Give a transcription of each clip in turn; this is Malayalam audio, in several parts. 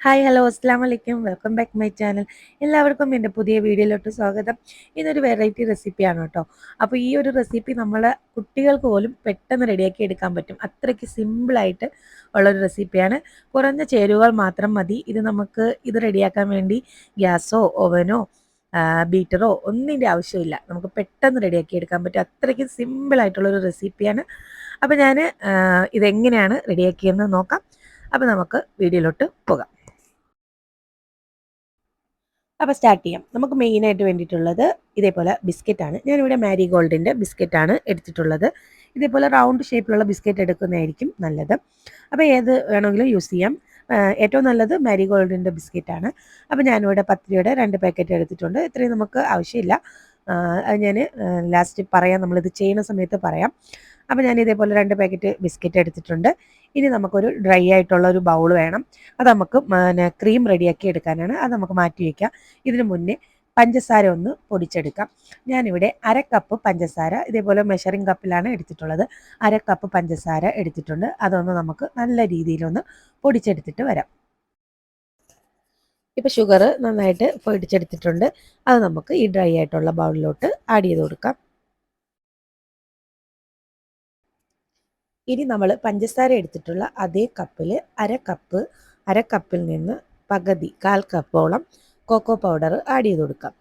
ഹായ് ഹലോ അസ്സാം വലൈക്കും വെൽക്കം ബാക്ക് മൈ ചാനൽ എല്ലാവർക്കും എന്റെ പുതിയ വീഡിയോയിലോട്ട് സ്വാഗതം. ഇതൊരു വെറൈറ്റി റെസിപ്പിയാണ് കേട്ടോ. അപ്പോൾ ഈ ഒരു റെസിപ്പി നമ്മൾ കുട്ടികൾക്ക് പോലും പെട്ടെന്ന് റെഡിയാക്കി എടുക്കാൻ പറ്റും. അത്രയ്ക്ക് സിമ്പിളായിട്ട് ഉള്ളൊരു റെസിപ്പിയാണ് കുറഞ്ഞ ചേരുവകൾ മാത്രം മതി. ഇത് നമുക്ക് ഇത് റെഡിയാക്കാൻ വേണ്ടി ഗ്യാസോ ഓവനോ ബീറ്ററോ ഒന്നിന്റെ ആവശ്യമില്ല. നമുക്ക് പെട്ടെന്ന് റെഡിയാക്കി എടുക്കാൻ പറ്റും. അത്രയ്ക്ക് സിമ്പിളായിട്ടുള്ളൊരു റെസിപ്പിയാണ് അപ്പോൾ ഞാൻ ഇതെങ്ങനെയാണ് റെഡിയാക്കിയെന്ന് നോക്കാം. അപ്പോൾ നമുക്ക് വീഡിയോയിലോട്ട് പോകാം. അപ്പോൾ സ്റ്റാർട്ട് ചെയ്യാം. നമുക്ക് മെയിനായിട്ട് വേണ്ടിയിട്ടുള്ളത് ഇതേപോലെ ബിസ്ക്കറ്റാണ് ഞാനിവിടെ മാരി ഗോൾഡിന്റെ ബിസ്ക്കറ്റാണ് എടുത്തിട്ടുള്ളത്. ഇതേപോലെ റൗണ്ട് ഷേപ്പിലുള്ള ബിസ്ക്കറ്റ് എടുക്കുന്നതായിരിക്കും നല്ലത്. അപ്പോൾ ഏത് വേണമെങ്കിലും യൂസ് ചെയ്യാം. ഏറ്റവും നല്ലത് മാരി ഗോൾഡിന്റെ ബിസ്ക്കറ്റാണ് അപ്പോൾ ഞാനിവിടെ പത്ത് രണ്ട് പാക്കറ്റ് എടുത്തിട്ടുണ്ട്. ഇത്രയും നമുക്ക് ആവശ്യമില്ല. അത് ഞാൻ ലാസ്റ്റ് പറയാം. നമ്മളിത് ചെയ്യുന്ന സമയത്ത് പറയാം. അപ്പോൾ ഞാൻ ഇതേപോലെ രണ്ട് പാക്കറ്റ് ബിസ്ക്കറ്റ് എടുത്തിട്ടുണ്ട്. ഇനി നമുക്കൊരു ഡ്രൈ ആയിട്ടുള്ള ഒരു ബൗൾ വേണം. അത് നമുക്ക് ക്രീം റെഡിയാക്കി എടുക്കാനാണ്. അത് നമുക്ക് മാറ്റി വയ്ക്കാം ഇതിനു മുന്നേ പഞ്ചസാര ഒന്ന് പൊടിച്ചെടുക്കാം. ഞാനിവിടെ അര കപ്പ് പഞ്ചസാര ഇതേപോലെ മെഷറിംഗ് കപ്പിലാണ് എടുത്തിട്ടുള്ളത്. അര കപ്പ് പഞ്ചസാര എടുത്തിട്ടുണ്ട്. അതൊന്ന് നമുക്ക് നല്ല രീതിയിലൊന്ന് പൊടിച്ചെടുത്തിട്ട് വരാം. ഇപ്പോൾ ഷുഗർ നന്നായിട്ട് പൊടിച്ചെടുത്തിട്ടുണ്ട്. അത് നമുക്ക് ഈ ഡ്രൈ ആയിട്ടുള്ള ബൗളിലോട്ട് ആഡ് ചെയ്ത് കൊടുക്കാം. ഇനി നമ്മൾ പഞ്ചസാര എടുത്തിട്ടുള്ള അതേ കപ്പിൽ അര കപ്പ് അര കപ്പിൽ നിന്ന് പകുതി കാൽ കപ്പോളം കോക്കോ പൗഡർ ആഡ് ചെയ്ത് കൊടുക്കാം.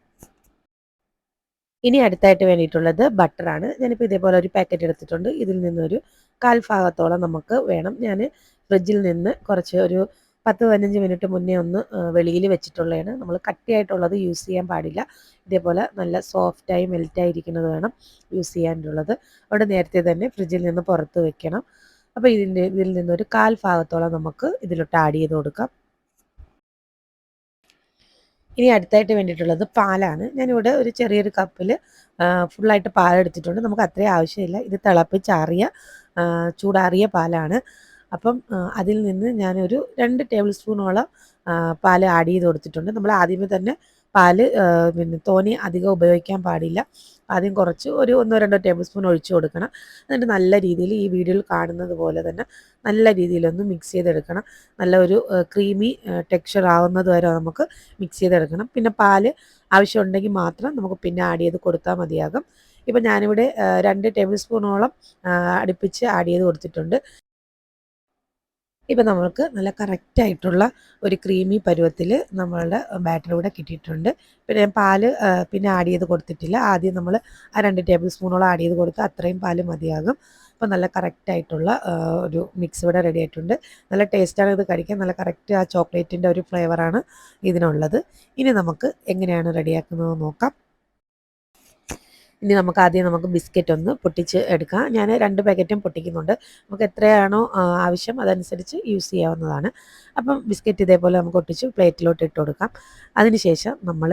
ഇനി അടുത്തായിട്ട് വേണ്ടിയിട്ടുള്ളത് ബട്ടറാണ് ഞാനിപ്പോൾ ഇതേപോലെ ഒരു പാക്കറ്റ് എടുത്തിട്ടുണ്ട്. ഇതിൽ നിന്നൊരു കാൽ ഭാഗത്തോളം നമുക്ക് വേണം. ഞാൻ ഫ്രിഡ്ജിൽ നിന്ന് കുറച്ച് ഒരു പത്ത് പതിനഞ്ച് മിനിറ്റ് മുന്നേ ഒന്ന് വെളിയിൽ വെച്ചിട്ടുള്ളതാണ്. നമ്മൾ കട്ടിയായിട്ടുള്ളത് യൂസ് ചെയ്യാൻ പാടില്ല. ഇതേപോലെ നല്ല സോഫ്റ്റായി മെൽറ്റായി ഇരിക്കുന്നത് വേണം യൂസ് ചെയ്യാനുള്ളത്. അവിടെ നേരത്തെ തന്നെ ഫ്രിഡ്ജിൽ നിന്ന് പുറത്ത് വെക്കണം. അപ്പോൾ ഇതിന്റെ ഇതിൽ നിന്നൊരു കാൽ ഭാഗത്തോളം നമുക്ക് ഇതിലോട്ട് ആഡ് ചെയ്ത് കൊടുക്കാം. ഇനി അടുത്തായിട്ട് വേണ്ടിയിട്ടുള്ളത് പാലാണ്. ഞാനിവിടെ ഒരു ചെറിയൊരു കപ്പിൽ ഫുള്ളായിട്ട് പാലെടുത്തിട്ടുണ്ട്. നമുക്ക് അത്രയും ആവശ്യമില്ല. ഇത് തിളപ്പിച്ചാറിയ ചൂടാറിയ പാലാണ്. അപ്പം അതിൽ നിന്ന് ഞാനൊരു രണ്ട് ടേബിൾ സ്പൂണോളം പാൽ ആഡ് ചെയ്ത് കൊടുത്തിട്ടുണ്ട്. നമ്മൾ ആദ്യമേ തന്നെ പാൽ പിന്നെ തോനി അധികം ഉപയോഗിക്കാൻ പാടില്ല. ആദ്യം കുറച്ച് ഒരു ഒന്നോ രണ്ടോ ടേബിൾ സ്പൂൺ ഒഴിച്ചു കൊടുക്കണം. എന്നിട്ട് നല്ല രീതിയിൽ ഈ വീഡിയോയിൽ കാണുന്നത് പോലെ തന്നെ നല്ല രീതിയിലൊന്ന് മിക്സ് ചെയ്തെടുക്കണം. നല്ല ഒരു ക്രീമി ടെക്സ്ചർ ആവുന്നത് വരെ നമുക്ക് മിക്സ് ചെയ്തെടുക്കണം. പിന്നെ പാൽ ആവശ്യമുണ്ടെങ്കിൽ മാത്രം നമുക്ക് പിന്നെ ആഡ് ചെയ്ത് കൊടുത്താൽ മതിയാകും. ഇപ്പം ഞാനിവിടെ രണ്ട് ടേബിൾ സ്പൂണോളം അടുപ്പിച്ച് ആഡ് ചെയ്ത് കൊടുത്തിട്ടുണ്ട്. ഇപ്പം നമുക്ക് നല്ല കറക്റ്റായിട്ടുള്ള ഒരു ക്രീമി പരുവത്തിൽ നമ്മളുടെ ബാറ്റർ ഇവിടെ കിട്ടിയിട്ടുണ്ട്. പിന്നെ പാൽ പിന്നെ ആഡ് ചെയ്ത് കൊടുത്തിട്ടില്ല. ആദ്യം നമ്മൾ ആ രണ്ട് ടേബിൾ സ്പൂണോളം ആഡ് ചെയ്ത് കൊടുക്കുക അത്രയും പാൽ മതിയാകും. അപ്പോൾ നല്ല കറക്റ്റായിട്ടുള്ള ഒരു മിക്സ് ഇവിടെ റെഡി ആയിട്ടുണ്ട്. നല്ല ടേസ്റ്റാണ് ഇത് കഴിക്കാൻ. നല്ല കറക്റ്റ് ആ ചോക്ലേറ്റിന്റെ ഒരു ഫ്ലേവറാണ് ഇതിനുള്ളത്. ഇനി നമുക്ക് എങ്ങനെയാണ് റെഡിയാക്കുന്നത് നോക്കാം. ഇനി നമുക്ക് ആദ്യം നമുക്ക് ബിസ്ക്കറ്റ് ഒന്ന് പൊട്ടിച്ച് എടുക്കാം. ഞാൻ രണ്ട് പാക്കറ്റും പൊട്ടിക്കുന്നുണ്ട്. നമുക്ക് എത്രയാണോ ആവശ്യം അതനുസരിച്ച് യൂസ് ചെയ്യാവുന്നതാണ്. അപ്പം ബിസ്ക്കറ്റ് ഇതേപോലെ നമുക്ക് ഒട്ടിച്ച് പ്ലേറ്റിലോട്ട് ഇട്ട് കൊടുക്കാം. അതിനുശേഷം നമ്മൾ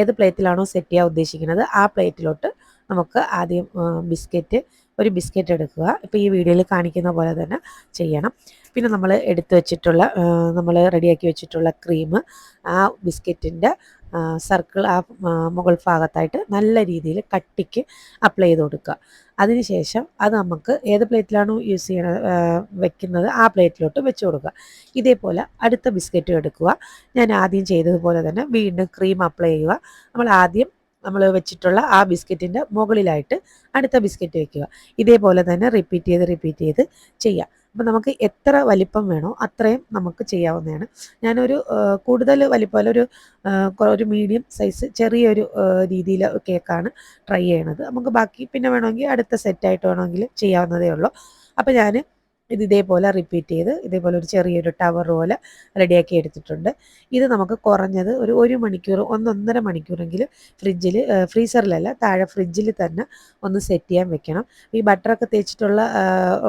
ഏത് പ്ലേറ്റിലാണോ സെറ്റ് ചെയ്യാൻ ഉദ്ദേശിക്കുന്നത് ആ പ്ലേറ്റിലോട്ട് നമുക്ക് ആദ്യം ബിസ്ക്കറ്റ് ഒരു ബിസ്ക്കറ്റ് എടുക്കുക. ഇപ്പോൾ ഈ വീഡിയോയിൽ കാണിക്കുന്ന പോലെ തന്നെ ചെയ്യണം. പിന്നെ നമ്മൾ എടുത്തു വെച്ചിട്ടുള്ള നമ്മൾ റെഡിയാക്കി വെച്ചിട്ടുള്ള ക്രീം ആ ബിസ്ക്കറ്റിന്റെ സർക്കിൾ ആ മുകൾ ഭാഗത്തായിട്ട് നല്ല രീതിയിൽ കട്ടിക്ക് അപ്ലൈ ചെയ്ത് കൊടുക്കുക. അതിനുശേഷം അത് നമുക്ക് ഏത് പ്ലേറ്റിലാണോ യൂസ് ചെയ്യണത് വെക്കുന്നത് ആ പ്ലേറ്റിലോട്ട് വെച്ച് കൊടുക്കുക. ഇതേപോലെ അടുത്ത ബിസ്ക്കറ്റും എടുക്കുക. ഞാൻ ആദ്യം ചെയ്തതുപോലെ തന്നെ വീണ്ടും ക്രീം അപ്ലൈ ചെയ്യുക. നമ്മൾ ആദ്യം നമ്മൾ വെച്ചിട്ടുള്ള ആ ബിസ്ക്കറ്റിന്റെ മുകളിലായിട്ട് അടുത്ത ബിസ്ക്കറ്റ് വെക്കുക. ഇതേപോലെ തന്നെ റിപ്പീറ്റ് ചെയ്ത് റിപ്പീറ്റ് ചെയ്ത് ചെയ്യുക അപ്പം നമുക്ക് എത്ര വലിപ്പം വേണോ അത്രയും നമുക്ക് ചെയ്യാവുന്നതാണ്. ഞാനൊരു കൂടുതൽ വലിപ്പം ഒരു ഒരു മീഡിയം സൈസ് ചെറിയൊരു രീതിയിൽ കേക്കാണ് ട്രൈ ചെയ്യണത്. നമുക്ക് ബാക്കി പിന്നെ വേണമെങ്കിൽ അടുത്ത സെറ്റായിട്ട് വേണമെങ്കിൽ ചെയ്യാവുന്നതേ ഉള്ളൂ. അപ്പോൾ ഞാൻ ഇത് ഇതേപോലെ റിപ്പീറ്റ് ചെയ്ത് ഇതേപോലെ ഒരു ചെറിയൊരു ടവർ പോലെ റെഡിയാക്കി എടുത്തിട്ടുണ്ട്. ഇത് നമുക്ക് കുറഞ്ഞത് ഒരു ഒരു മണിക്കൂർ ഒന്നൊന്നര മണിക്കൂറെങ്കിലും ഫ്രിഡ്ജിൽ ഫ്രീസറിലല്ല താഴെ ഫ്രിഡ്ജിൽ തന്നെ ഒന്ന് സെറ്റ് ചെയ്യാൻ വെക്കണം. ഈ ബട്ടറൊക്കെ തേച്ചിട്ടുള്ള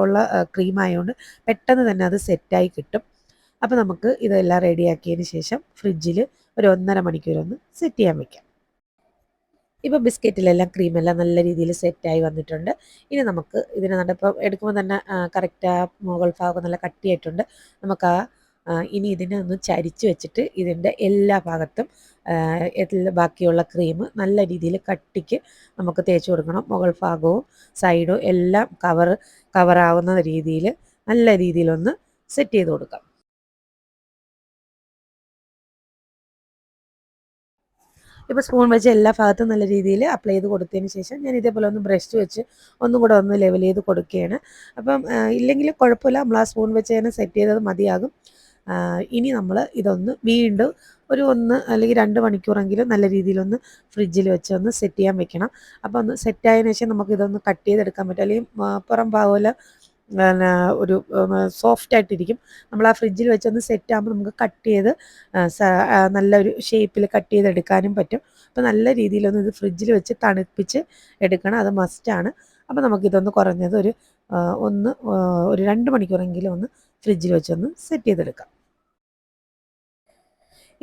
ഉള്ള ക്രീം ആയതുകൊണ്ട് പെട്ടെന്ന് തന്നെ അത് സെറ്റായി കിട്ടും. അപ്പോൾ നമുക്ക് ഇതെല്ലാം റെഡിയാക്കിയതിന് ശേഷം ഫ്രിഡ്ജിൽ ഒരു ഒന്നര മണിക്കൂർ ഒന്ന് സെറ്റ് ചെയ്യാൻ വെക്കാം. ഇപ്പോൾ ബിസ്ക്കറ്റിലെല്ലാം ക്രീമെല്ലാം നല്ല രീതിയിൽ സെറ്റായി വന്നിട്ടുണ്ട്. ഇനി നമുക്ക് ഇതിന് നടപ്പം എടുക്കുമ്പോൾ തന്നെ കറക്റ്റ് ആ മുകൾ ഭാഗം നല്ല കട്ടിയായിട്ടുണ്ട്. നമുക്ക് ആ ഇനി ഇതിനെ ഒന്ന് ചരിച്ച് വെച്ചിട്ട് ഇതിന്റെ എല്ലാ ഭാഗത്തും ബാക്കിയുള്ള ക്രീം നല്ല രീതിയിൽ കട്ടിക്ക് നമുക്ക് തേച്ച് കൊടുക്കണം. മുകൾ ഭാഗവും സൈഡും എല്ലാം കവർ കവറാവുന്ന രീതിയിൽ നല്ല രീതിയിലൊന്ന് സെറ്റ് ചെയ്ത് കൊടുക്കാം. ഇപ്പോൾ സ്പൂൺ വെച്ച് എല്ലാ ഭാഗത്തും നല്ല രീതിയിൽ അപ്ലൈ ചെയ്ത് കൊടുത്തതിന് ശേഷം ഞാൻ ഇതേപോലെ ഒന്ന് ബ്രഷ് വെച്ച് ഒന്നും കൂടെ ഒന്ന് ലെവൽ ചെയ്ത് കൊടുക്കുകയാണ്. അപ്പം ഇല്ലെങ്കിൽ കുഴപ്പമില്ല. നമ്മൾ ആ സ്പൂൺ വെച്ച് തന്നെ സെറ്റ് ചെയ്തത് മതിയാകും. ഇനി നമ്മൾ ഇതൊന്ന് വീണ്ടും ഒരു ഒന്ന് അല്ലെങ്കിൽ രണ്ട് മണിക്കൂറെങ്കിലും നല്ല രീതിയിലൊന്ന് ഫ്രിഡ്ജിൽ വെച്ച് ഒന്ന് സെറ്റ് ചെയ്യാൻ വെക്കണം. അപ്പോൾ ഒന്ന് സെറ്റ് ആയതിനു ശേഷം നമുക്ക് ഇതൊന്ന് കട്ട് ചെയ്തെടുക്കാൻ പറ്റും. അല്ലെങ്കിൽ പുറം ഭാഗമല്ല പിന്നെ ഒരു സോഫ്റ്റ് ആയിട്ടിരിക്കും. നമ്മൾ ആ ഫ്രിഡ്ജിൽ വെച്ചൊന്ന് സെറ്റ് ആകുമ്പോൾ നമുക്ക് കട്ട് ചെയ്ത് നല്ലൊരു ഷേപ്പിൽ കട്ട് ചെയ്തെടുക്കാനും പറ്റും. അപ്പോൾ നല്ല രീതിയിലൊന്ന് ഇത് ഫ്രിഡ്ജിൽ വെച്ച് തണുപ്പിച്ച് എടുക്കണം. അത് മസ്റ്റാണ് അപ്പോൾ നമുക്കിതൊന്ന് കുറഞ്ഞത് ഒരു ഒന്ന് ഒരു രണ്ട് മണിക്കൂറെങ്കിലും ഒന്ന് ഫ്രിഡ്ജിൽ വെച്ചൊന്ന് സെറ്റ് ചെയ്തെടുക്കാം.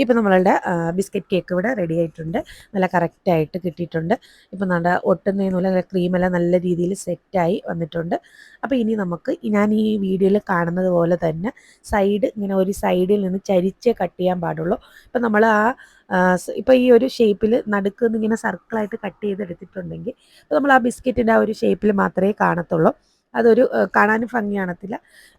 ഇപ്പം നമ്മളുടെ ബിസ്ക്കറ്റ് കേക്ക് ഇവിടെ റെഡി ആയിട്ടുണ്ട്. നല്ല കറക്റ്റായിട്ട് കിട്ടിയിട്ടുണ്ട്. ഇപ്പം നമ്മുടെ ഒട്ടുന്നതിനുള്ള ക്രീമെല്ലാം നല്ല രീതിയിൽ സെറ്റായി വന്നിട്ടുണ്ട്. അപ്പോൾ ഇനി നമുക്ക് ഞാൻ ഈ വീഡിയോയിൽ കാണുന്നത് പോലെ തന്നെ സൈഡ് ഇങ്ങനെ ഒരു സൈഡിൽ നിന്ന് ചരിച്ചേ കട്ട് ചെയ്യാൻ പാടുള്ളൂ. ഇപ്പം നമ്മൾ ആ ഇപ്പോൾ ഈ ഒരു ഷേപ്പിൽ നടുക്ക് നിന്ന് ഇങ്ങനെ സർക്കിളായിട്ട് കട്ട് ചെയ്തെടുത്തിട്ടുണ്ടെങ്കിൽ അപ്പോൾ നമ്മൾ ആ ബിസ്ക്കറ്റിന്റെ ആ ഒരു ഷേപ്പിൽ മാത്രമേ കാണത്തുള്ളൂ. അതൊരു കാണാനും ഭംഗി കാണത്തില്ല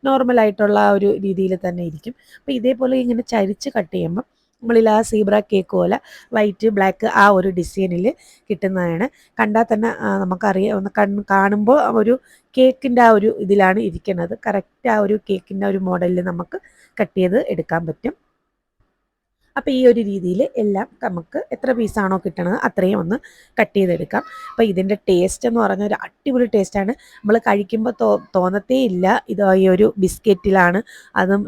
നോർമലായിട്ടുള്ള ആ ഒരു രീതിയിൽ തന്നെ ഇരിക്കും. അപ്പോൾ ഇതേപോലെ ഇങ്ങനെ ചരിച്ച് കട്ട് ചെയ്യുമ്പോൾ നമ്മളിൽ ആ സീബ്ര കേക്ക് പോലെ വൈറ്റ് ബ്ലാക്ക് ആ ഒരു ഡിസൈനിൽ കിട്ടുന്നതാണ്. കണ്ടാൽ തന്നെ നമുക്കറിയാം കാണുമ്പോൾ ഒരു കേക്കിന്റെ ആ ഒരു ഇതിലാണ് ഇരിക്കുന്നത്. കറക്റ്റ് ആ ഒരു കേക്കിന്റെ ഒരു മോഡലിൽ നമുക്ക് കട്ട് ചെയ്ത് എടുക്കാൻ പറ്റും. അപ്പോൾ ഈ ഒരു രീതിയിൽ എല്ലാം നമുക്ക് എത്ര പീസാണോ കിട്ടണത് അത്രയും ഒന്ന് കട്ട് ചെയ്തെടുക്കാം. അപ്പോൾ ഇതിന്റെ ടേസ്റ്റ് എന്ന് പറഞ്ഞാൽ ഒരു അടിപൊളി ടേസ്റ്റാണ് നമ്മൾ കഴിക്കുമ്പോൾ തോ തോന്നത്തേ ഇല്ല. ഇത് ഈ ഒരു ബിസ്ക്കറ്റിലാണ്. അതും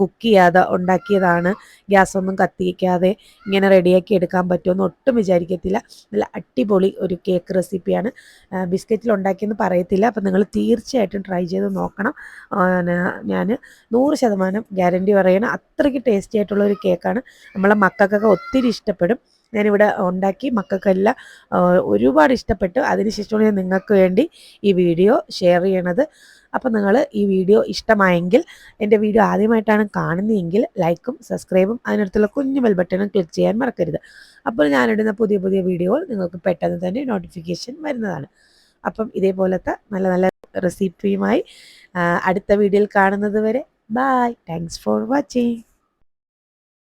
കുക്ക് ചെയ്യാതെ ഉണ്ടാക്കിയതാണ്. ഗ്യാസൊന്നും കത്തിക്കാതെ ഇങ്ങനെ റെഡിയാക്കി എടുക്കാൻ പറ്റുമെന്ന് ഒട്ടും വിചാരിക്കത്തില്ല. നല്ല അടിപൊളി ഒരു കേക്ക് റെസിപ്പിയാണ് ബിസ്ക്കറ്റിൽ ഉണ്ടാക്കിയെന്ന് പറയത്തില്ല. അപ്പോൾ നിങ്ങൾ തീർച്ചയായിട്ടും ട്രൈ ചെയ്ത് നോക്കണം. ഞാൻ നൂറ് ശതമാനം ഗ്യാരണ്ടി പറയണം. അത്രയ്ക്ക് ടേസ്റ്റി ആയിട്ടുള്ള ഒരു കേക്കാണ് നമ്മളെ മക്കൾക്കൊക്കെ ഒത്തിരി ഇഷ്ടപ്പെടും. ഞാനിവിടെ ഉണ്ടാക്കി മക്കൾക്കെല്ലാം ഒരുപാട് ഇഷ്ടപ്പെട്ടു. അതിനുശേഷമാണ് ഞാൻ നിങ്ങൾക്ക് വേണ്ടി ഈ വീഡിയോ ഷെയർ ചെയ്യണത്. അപ്പോൾ നിങ്ങൾ ഈ വീഡിയോ ഇഷ്ടമായെങ്കിൽ എന്റെ വീഡിയോ ആദ്യമായിട്ടാണ് കാണുന്നതെങ്കിൽ ലൈക്കും സബ്സ്ക്രൈബും അതിനടുത്തുള്ള കുഞ്ഞു ബെൽ ബട്ടണും ക്ലിക്ക് ചെയ്യാൻ മറക്കരുത്. അപ്പോൾ ഞാനിടുന്ന പുതിയ പുതിയ വീഡിയോകൾ നിങ്ങൾക്ക് പെട്ടെന്ന് തന്നെ നോട്ടിഫിക്കേഷൻ വരുന്നതാണ്. അപ്പം ഇതേപോലത്തെ നല്ല നല്ല റെസിപ്പിയുമായി അടുത്ത വീഡിയോയിൽ കാണുന്നത് വരെ ബായ് താങ്ക്സ് ഫോർ വാച്ചിങ്